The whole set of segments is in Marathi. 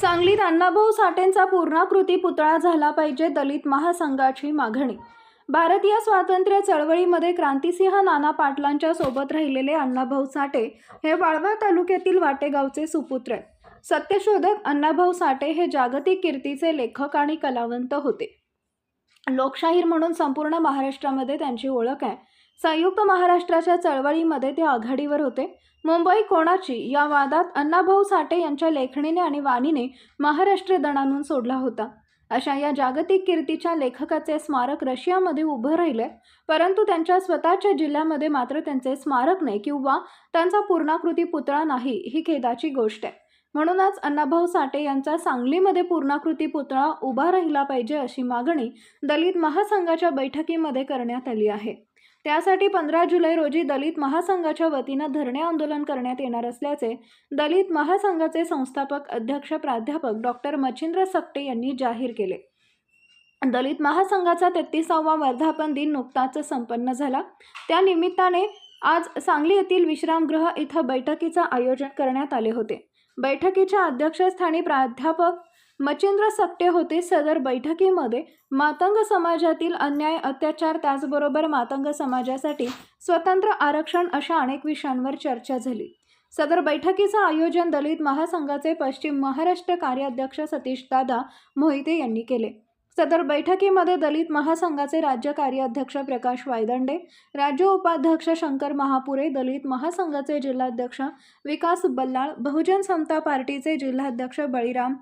सांगलीत अण्णाभाऊ साठेंचा पूर्णाकृती पुतळा झाला पाहिजे दलित महासंघाची मागणी. भारतीय स्वातंत्र्य चळवळीमध्ये क्रांतिसिंह नाना पाटलांच्या सोबत राहिलेले अण्णाभाऊ साठे हे वाळवा तालुक्यातील वाटेगावचे सुपुत्र आहेत. सत्यशोधक अण्णाभाऊ साठे हे जागतिक कीर्तीचे लेखक आणि कलावंत होते. लोकशाहीर म्हणून संपूर्ण महाराष्ट्रामध्ये त्यांची ओळख आहे. संयुक्त महाराष्ट्राच्या चळवळीमध्ये ते आघाडीवर होते. मुंबई कोणाची? या वादात अण्णाभाऊ साठे यांच्या लेखणीने आणि वाणीने महाराष्ट्र दणानून सोडला होता. अशा या जागतिक कीर्तीच्या लेखकाचे स्मारक रशियामध्ये उभं राहिले. परंतु त्यांच्या स्वतःच्या जिल्ह्यामध्ये मात्र त्यांचे स्मारक नाही किंवा त्यांचा पूर्णाकृती पुतळा नाही ही खेदाची गोष्ट आहे. म्हणूनच अण्णाभाऊ साठे यांचा सांगलीमध्ये पूर्णाकृती पुतळा उभा राहिला पाहिजे अशी मागणी दलित महासंघाच्या बैठकीमध्ये करण्यात आली आहे. त्यासाठी पंधरा जुलै रोजी दलित महासंघाच्या वतीनं धरणे आंदोलन करण्यात येणार असल्याचे दलित महासंघाचे संस्थापक अध्यक्ष प्राध्यापक डॉक्टर मच्छिंद्र सकटे यांनी जाहीर केले. दलित महासंघाचा तेहतीसावा वर्धापन दिन नुकताच संपन्न झाला. त्या निमित्ताने आज सांगली येथील विश्रामगृह इथं बैठकीचं आयोजन करण्यात आले होते. बैठकीच्या अध्यक्षस्थानी प्राध्यापक मचिंद्र सकटे होते. सदर बैठकीमध्ये मातंग समाजातील अन्याय अत्याचार त्याचबरोबर मातंग समाजासाठी स्वतंत्र आरक्षण अशा अनेक विषयांवर चर्चा झाली. सदर बैठकीचं आयोजन दलित महासंघाचे पश्चिम महाराष्ट्र कार्याध्यक्ष सतीश दादा मोहिते यांनी केले. सदर बैठकीमध्ये दलित महासंघाचे राज्य कार्याध्यक्ष प्रकाश वायदंडे राज्य उपाध्यक्ष शंकर महापुरे दलित महासंघाचे जिल्हाध्यक्ष विकास बल्लाळ बहुजन समता पार्टीचे जिल्हाध्यक्ष बळीराम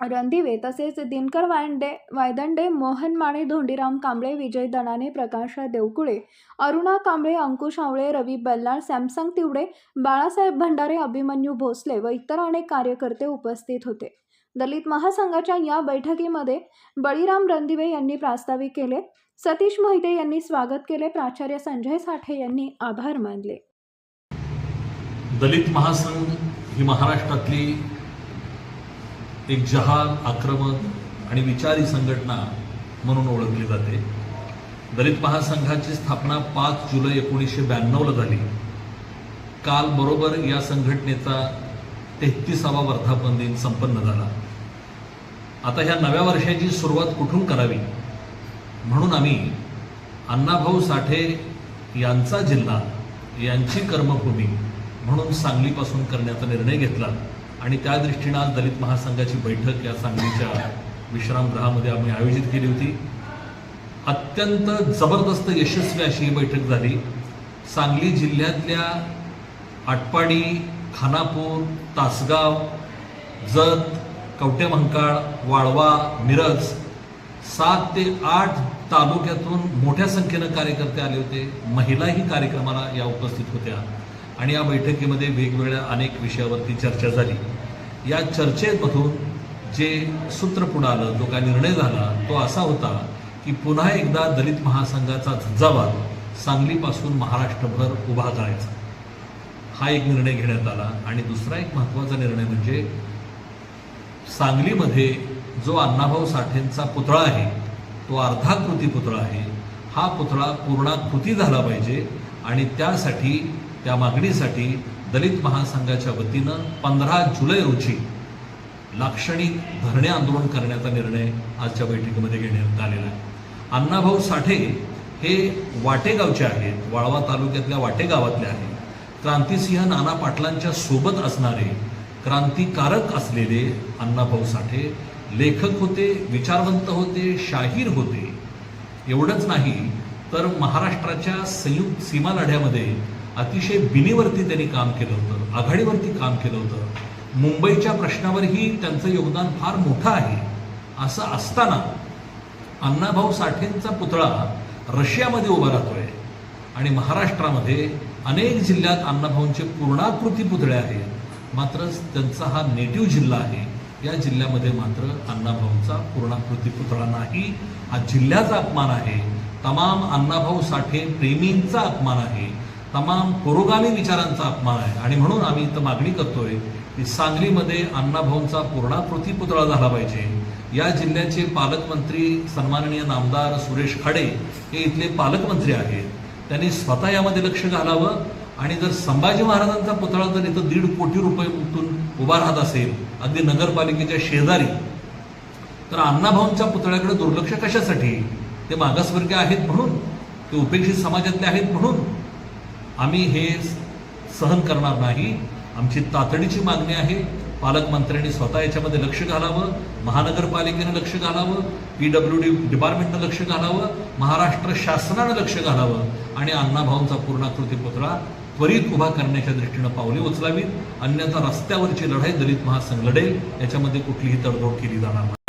रणदिवे तसेच दिनकर वायंडे वायदंडे मोहन माने धोंडीराम कांबळे विजय दणाने प्रकाश देवकुळे अरुणा कांबळे अंकुश आवळे रवी बल्लाळ सॅमसंग तिवडे बाळासाहेब भंडारे अभिमन्यू भोसले व इतर अनेक कार्यकर्ते उपस्थित होते. दलित महासंघाच्या या बैठकीमध्ये बळीराम रणदिवे यांनी प्रास्ताविक केले. सतीश मोहिते यांनी स्वागत केले. प्राचार्य संजय साठे यांनी आभार मानले. दलित महासंघ ही महाराष्ट्रातली एक जहाल आक्रमक आणि विचारी संघटना म्हणून ओळखली जाते. दलित महासंघाची स्थापना पाच जुलै एकोणीसशे ब्याण्णवला झाली. काल बरोबर या संघटनेचा तेहतीसावा वर्धापन दिन संपन्न झाला. आता ह्या नव्या वर्षाची सुरुवात कुठून करावी? म्हणून आम्ही अण्णाभाऊ साठे यांचा जिल्हा यांची कर्मभूमी म्हणून सांगलीपासून करण्याचा निर्णय घेतला. आणि त्या दृष्टीनं आज दलित महासंघाची बैठक या सांगलीच्या विश्रामगृहामध्ये आम्ही आयोजित केली होती. अत्यंत जबरदस्त यशस्वी अशी ही बैठक झाली. सांगली जिल्ह्यातल्या आटपाडी खानापूर तासगाव जत कवटेमंकाळ वाळवा मिरज सात ते आठ तालुक्यातून मोठ्या संख्येनं कार्यकर्ते आले होते. महिलाही कार्यक्रमाला या उपस्थित होत्या. आणि या बैठकीमध्ये वेगवेगळ्या अनेक विषयावरती चर्चा झाली. या चर्चेमधून जे सूत्र पुढं आलं जो काय निर्णय झाला तो असा होता की पुन्हा एकदा दलित महासंघाचा झंझावात सांगलीपासून महाराष्ट्रभर उभा करायचा हा एक निर्णय घेण्यात आला. आणि दुसरा एक महत्त्वाचा निर्णय म्हणजे सांगलीमध्ये जो अण्णाभाऊ साठेंचा पुतळा आहे तो अर्धाकृती पुतळा आहे हा पुतळा पूर्णाकृती झाला पाहिजे आणि त्यासाठी त्या मागणीसाठी दलित महासंघाच्या वतीनं पंधरा जुलै रोजी लाक्षणिक धरणे आंदोलन करण्याचा निर्णय आजच्या बैठकीमध्ये घेण्यात आलेला आहे. अण्णाभाऊ साठे हे वाटेगावचे आहेत वाळवा तालुक्यातल्या वाटेगावातले आहेत. क्रांतिसिंह नाना पाटलांच्या सोबत असणारे क्रांतिकारक असलेले अण्णाभाऊ साठे लेखक होते विचारवंत होते शाहीर होते. एवढंच नाही तर महाराष्ट्राच्या संयुक्त सीमा लढ्यामध्ये अतिशय बिनीवरती त्यांनी काम केलं होतं आघाडीवरती काम केलं होतं. मुंबईच्या प्रश्नावरही त्यांचं योगदान फार मोठं आहे असं असताना अण्णाभाऊ साठेंचा पुतळा रशियामध्ये उभा राहतोय. आणि महाराष्ट्रामध्ये अनेक जिल्ह्यात अण्णाभाऊंचे पूर्णाकृती पुतळे आहेत. मात्र त्यांचा हा नेटिव्ह जिल्हा आहे या जिल्ह्यामध्ये मात्र अण्णाभाऊंचा पूर्णाकृती पुतळा नाही. हा जिल्ह्याचा अपमान आहे. तमाम अण्णाभाऊ साठे प्रेमींचा अपमान आहे. तमाम पुरोगामी विचारांचा अपमान आहे. आणि म्हणून आम्ही इथं मागणी करतोय की सांगलीमध्ये अण्णाभाऊंचा पूर्णाकृती पुतळा झाला पाहिजे. या जिल्ह्याचे पालकमंत्री सन्माननीय नामदार सुरेश खाडे हे इथले पालकमंत्री आहेत. त्यांनी स्वतः यामध्ये लक्ष घालावं. आणि जर संभाजी महाराजांचा पुतळा जर इथं दीड कोटी रुपयातून उभा राहत असेल अगदी नगरपालिकेच्या शेजारी तर अण्णाभाऊंच्या पुतळ्याकडे दुर्लक्ष कशासाठी? ते मागासवर्गीय आहेत म्हणून ते उपेक्षित समाजातले आहेत म्हणून. आम्ही हे सहन करणार नाही. आमची तातडीची मागणी आहे पालकमंत्र्यांनी स्वतः याच्यामध्ये लक्ष घालावं महानगरपालिकेनं लक्ष घालावं पी डब्ल्यू डी डिपार्टमेंटनं लक्ष घालावं महाराष्ट्र शासनानं लक्ष घालावं आणि अण्णाभाऊंचा पूर्णाकृती पुतळा त्वरित उभा करण्याच्या दृष्टीनं पावले उचलावीत. अन्यथा रस्त्यावरची लढाई दलित महासंघ लढेल. याच्यामध्ये कुठलीही तडजोड केली जाणार नाही.